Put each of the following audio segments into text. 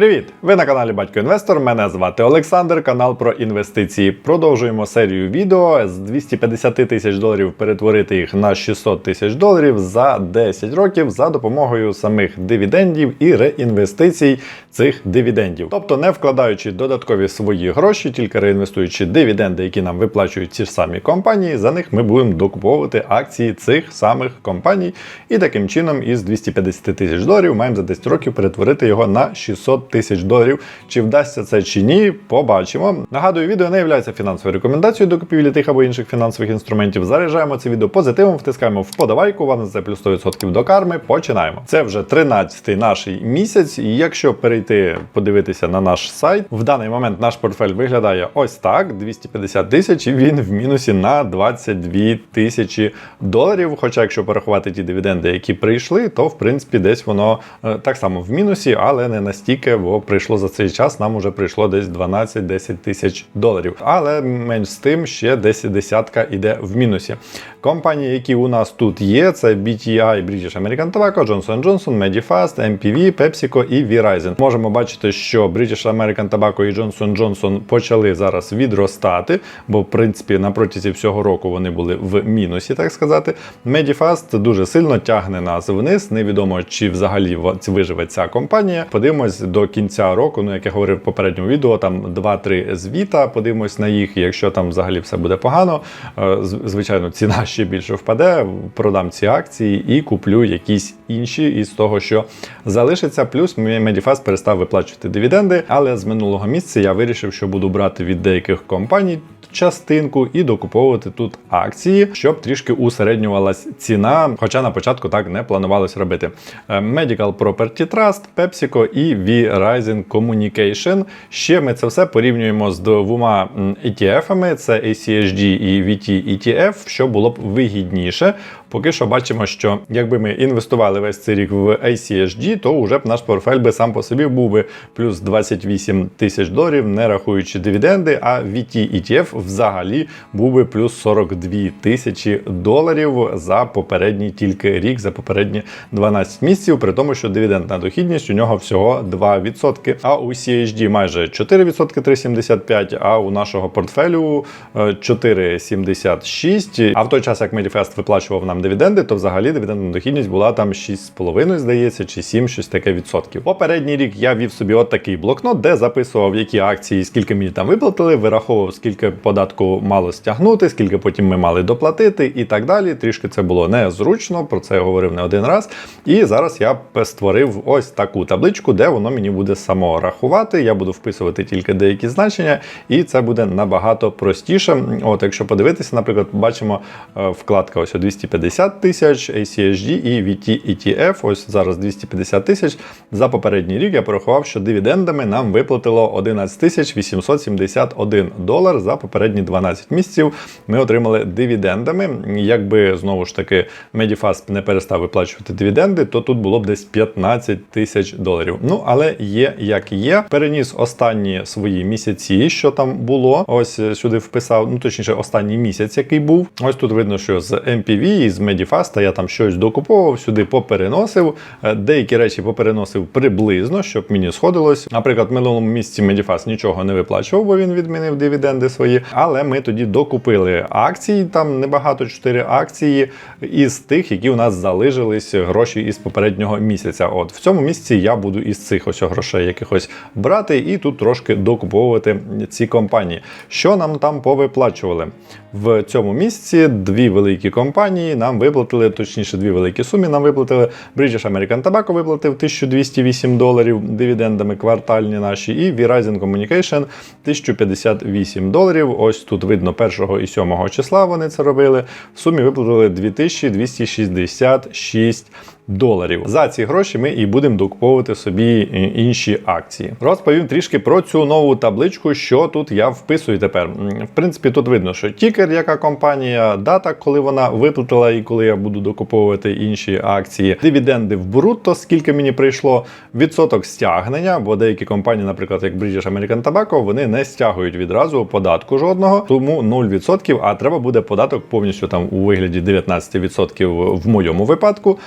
Привіт! Ви на каналі Батько Інвестор. Мене звати Олександр, канал про інвестиції. Продовжуємо серію відео з 250 тисяч доларів перетворити їх на 600 тисяч доларів за 10 років за допомогою самих дивідендів і реінвестицій цих дивідендів. Тобто не вкладаючи додаткові свої гроші, тільки реінвестуючи дивіденди, які нам виплачують ці ж самі компанії, за них ми будемо докуповувати акції цих самих компаній. І таким чином із 250 тисяч доларів маємо за 10 років перетворити його на 600 тисяч доларів. Чи вдасться це чи ні, побачимо. Нагадую, відео не є фінансовою рекомендацією до купівлі тих або інших фінансових інструментів. Заряджаємо це відео позитивом, втискаємо вподобайку, вам за плюс 100% до карми. Починаємо. Це вже 13-й наш місяць. І якщо перейти подивитися на наш сайт, в даний момент наш портфель виглядає ось так: 250 тисяч, і він в мінусі на 22 тисячі доларів. Хоча, якщо порахувати ті дивіденди, які прийшли, то в принципі десь воно е, так само в мінусі, але не настільки, бо прийшло за цей час. Нам уже прийшло десь 12-10 тисяч доларів. Але менш з тим ще десь десятка іде в мінусі. Компанії, які у нас тут є, це BTI, British American Tobacco, Johnson Johnson, Medifast, MPV, PepsiCo і Verizon. Можемо бачити, що British American Tobacco і Johnson Johnson почали зараз відростати, бо в принципі на протязі всього року вони були в мінусі, так сказати. Medifast дуже сильно тягне нас вниз. Невідомо чи взагалі виживе ця компанія. Подивимось до кінця року. Ну як я говорив в попередньому відео, там 2-3 звіта. Подивимось на їх. Якщо там взагалі все буде погано, е, звичайно, ціна ще більше впаде. Продам ці акції і куплю якісь інші із того, що залишиться. Плюс Medifast перестав виплачувати дивіденди. Але з минулого місяця я вирішив, що буду брати від деяких компаній. Частинку і докуповувати тут акції, щоб трішки усереднювалась ціна. Хоча на початку так не планувалось робити. Е, Medical Property Trust, PepsiCo і Verizon Communication. Ще ми це все порівнюємо з двома ETF-ами: це ACHD і VT ETF, що було б вигідніше. Поки що бачимо, що якби ми інвестували весь цей рік в ACHD, то вже б наш портфель би сам по собі був би плюс 28 тисяч доларів, не рахуючи дивіденди. А VT ETF взагалі був би плюс 42 тисячі доларів за попередній тільки рік, за попередні 12 місяців, при тому, що дивідендна дохідність у нього всього 2%. А у CHD майже 4%, 3,75%, а у нашого портфелю 4,76%. А в той час, як Medifest виплачував нам дивіденди, то взагалі дивідендна дохідність була там 6,5, здається, чи 7, щось таке відсотків. Попередній рік я вів собі от такий блокнот, де записував, які акції, скільки мені там виплатили, вираховував, скільки податку мало стягнути, скільки потім ми мали доплатити і так далі. Трішки це було незручно, про це я говорив не один раз. І зараз я створив ось таку табличку, де воно мені буде само рахувати. Я буду вписувати тільки деякі значення, і це буде набагато простіше. От, якщо подивитися, наприклад, бачимо е, вкладка ось 250 тисяч, ACHD і VT ETF, ось зараз 250 тисяч. За попередній рік я порахував, що дивідендами нам виплатило 11 тисяч 871 долар за попередні 12 місяців. Ми отримали дивідендами. Якби знову ж таки Medifast не перестав виплачувати дивіденди, то тут було б десь 15 тисяч доларів. Ну але є як є. Переніс останні свої місяці, що там було. Ось сюди вписав, ну точніше, останній місяць, який був. Ось тут видно, що з MPV і з Medifast я там щось докуповував, сюди попереносив. Деякі речі попереносив приблизно, щоб мені сходилось. Наприклад, в минулому місяці Medifast нічого не виплачував, бо він відмінив дивіденди свої. Але ми тоді докупили акції, там небагато 4 акції із тих, які у нас залишились гроші із попереднього місяця. От в цьому місяці я буду із цих ось грошей якихось брати і тут трошки докуповувати ці компанії. Що нам там повиплачували? В цьому місяці дві великі компанії нам виплатили, точніше, дві великі суми нам виплатили. British American Tobacco виплатив 1208 доларів дивідендами квартальні наші, і Verizon Communication 1058 доларів. Ось тут видно 1 і 7 числа вони це робили. В сумі виплатили 2266 доларів. За ці гроші ми і будемо докуповувати собі інші акції. Розповім трішки про цю нову табличку, що тут я вписую тепер. В принципі, тут видно, що тікер, яка компанія, дата, коли вона виплатила і коли я буду докуповувати інші акції, дивіденди в брутто, скільки мені прийшло, відсоток стягнення, бо деякі компанії, наприклад, як British American Tobacco, вони не стягують відразу податку жодного, тому 0%, а треба буде податок повністю там у вигляді 19% в моєму випадку.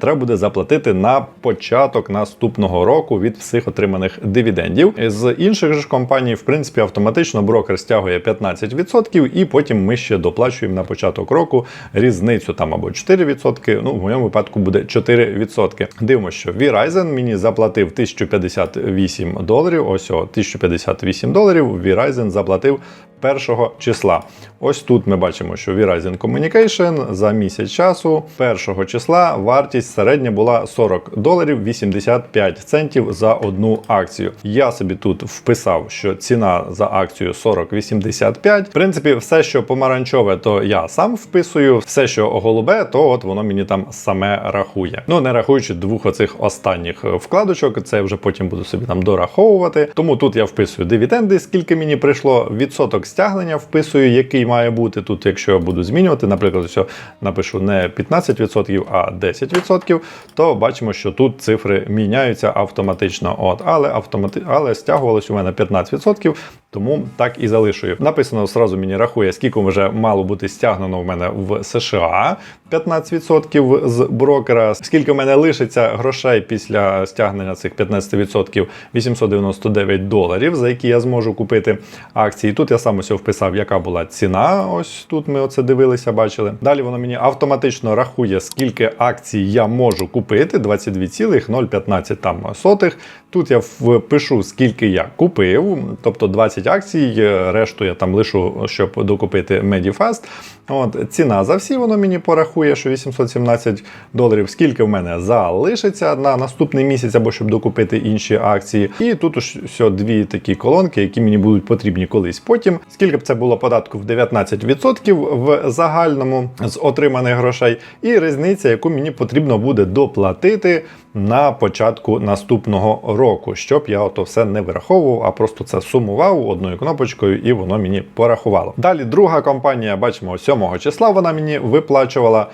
Треба треба буде заплатити на початок наступного року від всіх отриманих дивідендів. З інших ж компаній, в принципі, автоматично брокер стягує 15%, і потім ми ще доплачуємо на початок року різницю там або 4%. Ну, в моєму випадку буде 4%. Дивимося, що Verizon мені заплатив 1058 доларів. Ось о, 1058 доларів. Verizon заплатив. Першого числа. Ось тут ми бачимо, що Verizon Communication за місяць часу першого числа вартість середня була 40 доларів 85 центів за одну акцію. Я собі тут вписав, що ціна за акцію 40,85. В принципі, все, що помаранчове, то я сам вписую. Все, що голубе, то от воно мені там саме рахує. Ну не рахуючи двох оцих останніх вкладочок, це вже потім буду собі там дораховувати. Тому тут я вписую дивіденди, скільки мені прийшло відсоток стягнення, вписую, який має бути тут, якщо я буду змінювати, наприклад, якщо напишу не 15%, а 10%, то бачимо, що тут цифри міняються автоматично. От, але автомати... але стягувалось у мене 15%, тому так і залишую. Написано зразу мені рахує, скільки вже мало бути стягнено в мене в США 15% з брокера. Скільки в мене лишиться грошей після стягнення цих 15% 899 доларів, за які я зможу купити акції. Тут я сам ось вписав, яка була ціна. Ось тут ми оце дивилися, бачили. Далі воно мені автоматично рахує, скільки акцій я можу купити. 22,015 там сотих. Тут я впишу, скільки я купив, тобто 20 акцій, решту я там лишу, щоб докупити Medifast. От, ціна за всі воно мені порахує, що 817 доларів, скільки в мене залишиться на наступний місяць, або щоб докупити інші акції. І тут уж все дві такі колонки, які мені будуть потрібні колись потім. Скільки б це було податку в 19% в загальному з отриманих грошей, і різниця, яку мені потрібно буде доплатити на початку наступного року, щоб я ото все не вираховував, а просто це сумував одною кнопочкою, і воно мені порахувало. Далі друга компанія, бачимо, 7 числа вона мені виплачувала.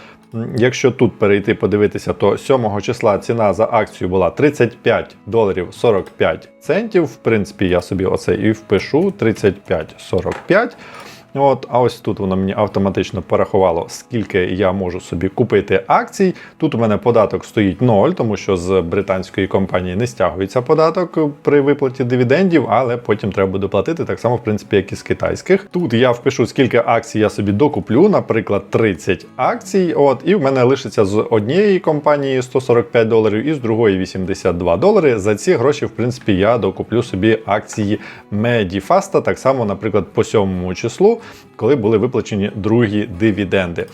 Якщо тут перейти подивитися, то 7 числа ціна за акцію була 35 доларів 45 центів. В принципі, я собі оце і впишу 35,45. От, а ось тут воно мені автоматично порахувало, скільки я можу собі купити акцій. Тут у мене податок стоїть 0, тому що з британської компанії не стягується податок при виплаті дивідендів, але потім треба буде платити так само, в принципі, як і з китайських. Тут я впишу, скільки акцій я собі докуплю, наприклад, 30 акцій. От, і в мене лишиться з однієї компанії 145 доларів і з другої 82 долари. За ці гроші, в принципі, я докуплю собі акції Medifast, так само, наприклад, по 7 числу коли були виплачені другі дивіденди.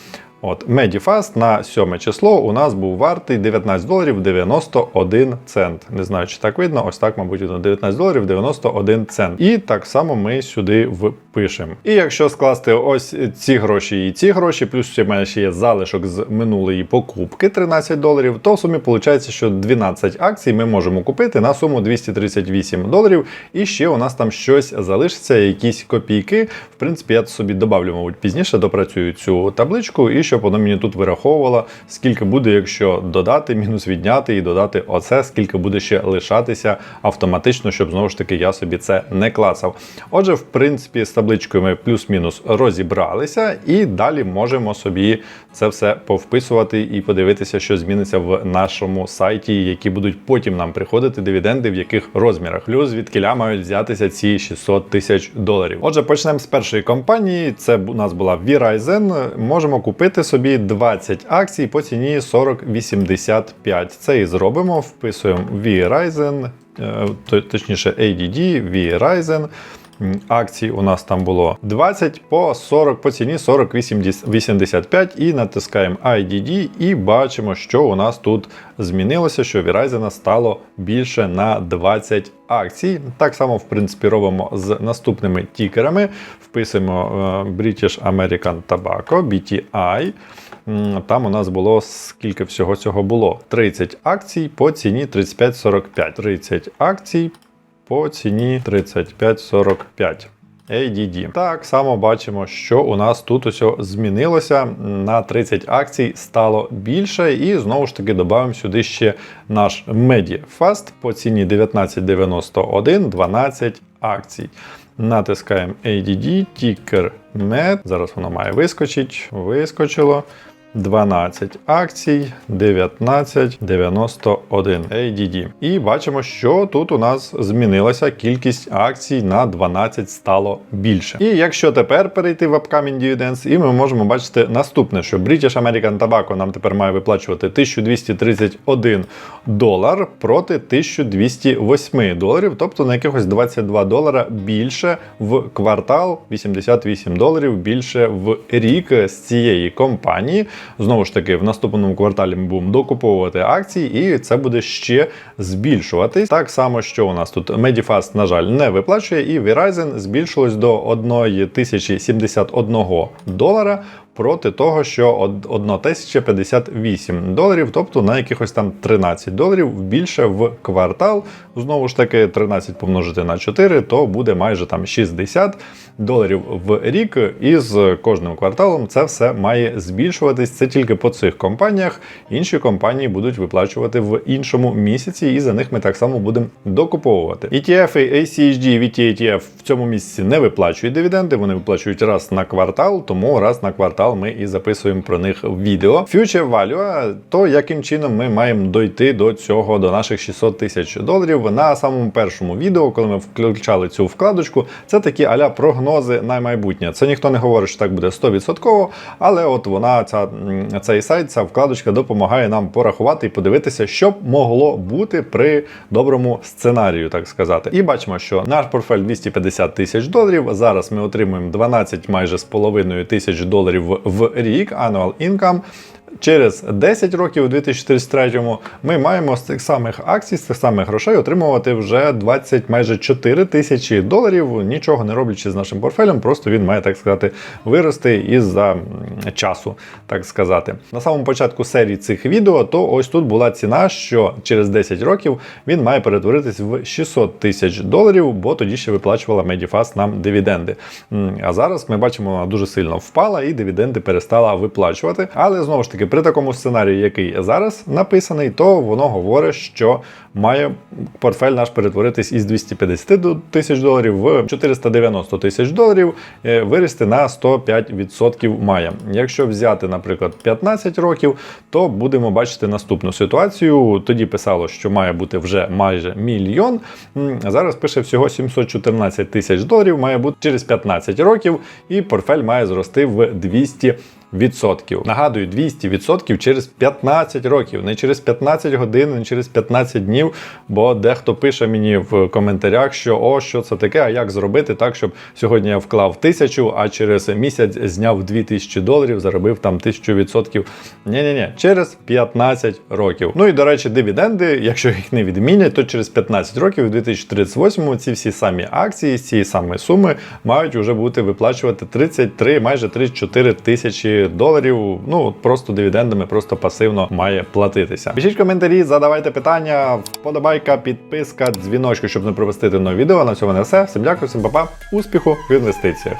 От Medifast на 7 число у нас був вартий 19 доларів 91 цент. Не знаю, чи так видно, ось так, мабуть, видно 19 доларів 91 цент. І так само ми сюди впишемо. І якщо скласти ось ці гроші і ці гроші, плюс ще мене ще є залишок з минулої покупки 13 доларів, то в сумі виходить, що 12 акцій ми можемо купити на суму 238 доларів. І ще у нас там щось залишиться, якісь копійки. В принципі, я собі добавлю, мабуть, пізніше допрацюю цю табличку. і щоб воно мені тут вираховувало, скільки буде, якщо додати, мінус відняти і додати оце, скільки буде ще лишатися автоматично, щоб знову ж таки я собі це не клацав. Отже, в принципі, з табличкою ми плюс-мінус розібралися, і далі можемо собі це все повписувати і подивитися, що зміниться в нашому сайті, які будуть потім нам приходити дивіденди, в яких розмірах. Плюс звідкиля мають взятися ці 600 тисяч доларів. Отже, почнемо з першої компанії. Це у нас була Verizon. Можемо купити собі 20 акцій по ціні 40,85. Це і зробимо. Вписуємо Verizon, е, точніше ADD, Verizon. Акцій у нас там було 20 по 40 по ціні 40,85 і натискаємо IDD і бачимо, що у нас тут змінилося, що Verizon стало більше на 20 акцій. Так само, в принципі, робимо з наступними тікерами. Вписуємо British American Tobacco, BTI. Там у нас було скільки всього цього було? 30 акцій по ціні 35,45. 30 акцій по ціні 35,45. ADD. Так само бачимо, що у нас тут усе змінилося. На 30 акцій стало більше. І знову ж таки додаємо сюди ще наш MediFast по ціні 19,91, 12 акцій. Натискаємо ADD, Ticker Med. Зараз воно має вискочити. Вискочило. 12 акцій 1991 ADD. І бачимо, що тут у нас змінилася кількість акцій на 12 стало більше. І якщо тепер перейти в Upcoming Dividends, і ми можемо бачити наступне, що British American Tobacco нам тепер має виплачувати 1231 долар проти 1208 доларів, тобто на якихось 22 долара більше в квартал, 88 доларів більше в рік з цієї компанії. Знову ж таки, в наступному кварталі ми будемо докуповувати акції, і це буде ще збільшуватись. Так само, що у нас тут Medifast, на жаль, не виплачує, і Verizon збільшилось до 1071 долара. Проти того, що 1058 доларів, тобто на якихось там 13 доларів більше в квартал. Знову ж таки, 13 помножити на 4, то буде майже там 60 доларів в рік. І з кожним кварталом це все має збільшуватись. Це тільки по цих компаніях. Інші компанії будуть виплачувати в іншому місяці, і за них ми так само будемо докуповувати. ETF, ACHD, VTATF в цьому місяці не виплачують дивіденди, вони виплачують раз на квартал, тому раз на квартал ми і записуємо про них відео. Future Value, то яким чином ми маємо дойти до цього, до наших 600 тисяч доларів. На самому першому відео, коли ми включали цю вкладочку, це такі аля прогнози на майбутнє. Це ніхто не говорить, що так буде 100%, але от вона, ця, цей сайт, ця вкладочка допомагає нам порахувати і подивитися, що б могло бути при доброму сценарію, так сказати. І бачимо, що наш портфель 250 тисяч доларів. Зараз ми отримуємо 12 майже з половиною тисяч доларів рік, annual income. Через 10 років, у 2033-му ми маємо з цих самих акцій, з цих самих грошей отримувати вже 20 майже 4 тисячі доларів, нічого не роблячи з нашим портфелем, просто він має так сказати вирости із-за часу, так сказати. На самому початку серії цих відео, то ось тут була ціна, що через 10 років він має перетворитись в 600 тисяч доларів, бо тоді ще виплачувала Medifast нам дивіденди. А зараз ми бачимо, вона дуже сильно впала і дивіденди перестала виплачувати. Але знову ж таки, при такому сценарії, який зараз написаний, то воно говорить, що має портфель наш перетворитись із 250 тисяч доларів в 490 тисяч доларів, е, вирости на 105% має. Якщо взяти, наприклад, 15 років, то будемо бачити наступну ситуацію. Тоді писало, що має бути вже майже мільйон. Зараз пише всього 714 тисяч доларів, має бути через 15 років, і портфель має зрости в 200 відсотків. Нагадую, 200 відсотків через 15 років, не через 15 годин, не через 15 днів. Бо дехто пише мені в коментарях, що о, що це таке, а як зробити так, щоб сьогодні я вклав тисячу, а через місяць зняв 2000 доларів, заробив там 1000 відсотків. Ні-ні-ні, через 15 років. Ну і до речі, дивіденди, якщо їх не відмінять, то через 15 років, у 2038 ці всі самі акції, ці самі суми мають вже бути виплачувати 33, майже 34 тисячі доларів. Ну просто дивідендами, просто пасивно має платитися. Пишіть коментарі, задавайте питання, вподобайка, підписка, дзвіночку, щоб не пропустити нові відео. На цьому не все. Всім дякую, всім па-па, успіху в інвестиціях.